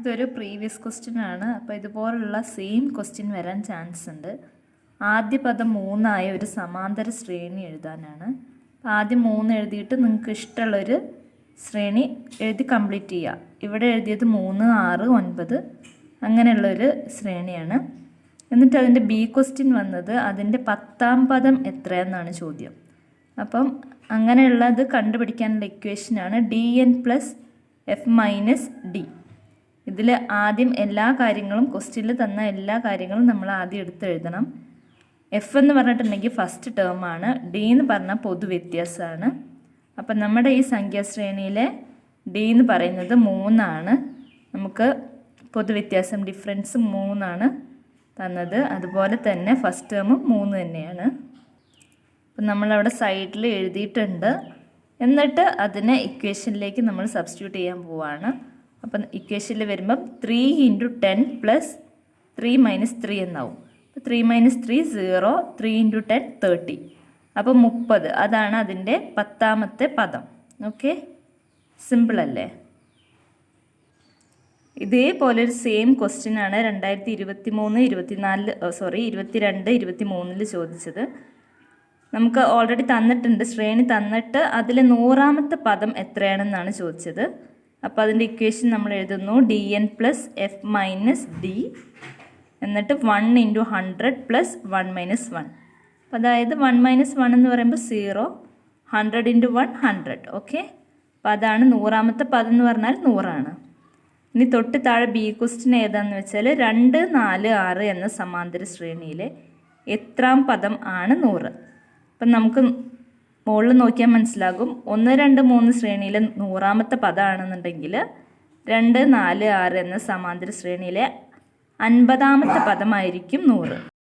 ഇതൊരു previous question ആണ്. അപ്പോൾ ഇതുപോലുള്ള സെയിം ക്വസ്റ്റ്യൻ വരാൻ ചാൻസ് ഉണ്ട്. ആദ്യ പദം മൂന്നായ ഒരു സമാന്തര ശ്രേണി എഴുതാനാണ്. ആദ്യം മൂന്ന് എഴുതിയിട്ട് നിങ്ങൾക്ക് ഇഷ്ടമുള്ളൊരു ശ്രേണി എഴുതി കംപ്ലീറ്റ് ചെയ്യുക ഇവിടെ എഴുതിയത് മൂന്ന് ആറ് ഒൻപത് അങ്ങനെയുള്ളൊരു ശ്രേണിയാണ്. എന്നിട്ട് അതിന്റെ ബി ക്വസ്റ്റ്യൻ വന്നത് അതിന്റെ പത്താം പദം എത്രയെന്നാണ് ചോദ്യം. അപ്പം അങ്ങനെയുള്ളത് കണ്ടുപിടിക്കാനുള്ള ഇക്വേഷനാണ് D N plus F minus D ഇതിൽ ആദ്യം എല്ലാ കാര്യങ്ങളും ക്വസ്റ്റ്യനിൽ തന്ന എല്ലാ കാര്യങ്ങളും നമ്മൾ ആദ്യം എടുത്ത് എഴുതണം എഫ് എന്ന് പറഞ്ഞിട്ടുണ്ടെങ്കിൽ ഫസ്റ്റ് ടേം ആണ്. ഡി എന്ന് പറഞ്ഞാൽ പൊതുവ്യത്യാസമാണ് അപ്പം നമ്മുടെ ഈ സംഖ്യാശ്രേണിയിലെ ഡി എന്ന് പറയുന്നത് മൂന്നാണ്. നമുക്ക് പൊതുവ്യത്യാസം ഡിഫറൻസ് മൂന്നാണ് തന്നത്. അതുപോലെ തന്നെ ഫസ്റ്റ് ടേം മൂന്ന് തന്നെയാണ്. അപ്പം നമ്മളവിടെ സൈഡിൽ എഴുതിയിട്ടുണ്ട്. എന്നിട്ട് അതിനെ ഇക്വേഷനിലേക്ക് നമ്മൾ സബ്സ്റ്റിറ്റ്യൂട്ട് ചെയ്യാൻ പോവാണ്. അപ്പം ഇക്വേഷനിൽ വരുമ്പം three into ten plus three minus three എന്നാവും. അപ്പോൾ three minus three zero three into ten thirty അപ്പോൾ മുപ്പത് അതാണ് അതിന്റെ പത്താമത്തെ പദം. ഓക്കെ സിമ്പിൾ അല്ലേ? ഇതേപോലെ ഒരു സെയിം ക്വസ്റ്റ്യൻ ആണ് രണ്ടായിരത്തി ഇരുപത്തി മൂന്ന് ഇരുപത്തിനാലിൽ സോറി ഇരുപത്തിരണ്ട് ഇരുപത്തി മൂന്നിൽ ചോദിച്ചത്. നമുക്ക് ഓൾറെഡി തന്നിട്ടുണ്ട് ശ്രേണി തന്നിട്ട് അതിലെ നൂറാമത്തെ പദം എത്രയാണെന്നാണ് ചോദിച്ചത്. അപ്പോൾ അതിന്റെ ഇക്വേഷൻ നമ്മൾ എഴുതുന്നു D N plus F minus D എന്നിട്ട് one into hundred plus one minus one അപ്പോൾ അതായത് വൺ മൈനസ് വൺ എന്ന് പറയുമ്പോൾ zero hundred into one hundred okay അപ്പോൾ അതാണ് നൂറാമത്തെ പദം എന്ന് പറഞ്ഞാൽ നൂറാണ്. ഇനി തൊട്ട് താഴെ ബി ക്വസ്റ്റ്യൻ ഏതാണെന്ന് വെച്ചാൽ രണ്ട് നാല് ആറ് എന്ന സമാന്തര ശ്രേണിയിലെ എത്രാം പദം ആണ് നൂറ്. അപ്പം നമുക്ക് മുകളിൽ നോക്കിയാൽ മനസ്സിലാകും. ഒന്ന് രണ്ട് മൂന്ന് ശ്രേണിയിലെ നൂറാമത്തെ പദമാണെന്നുണ്ടെങ്കിൽ രണ്ട് നാല് ആറ് എന്ന സമാന്തര ശ്രേണിയിലെ അൻപതാമത്തെ പദമായിരിക്കും നൂറ്.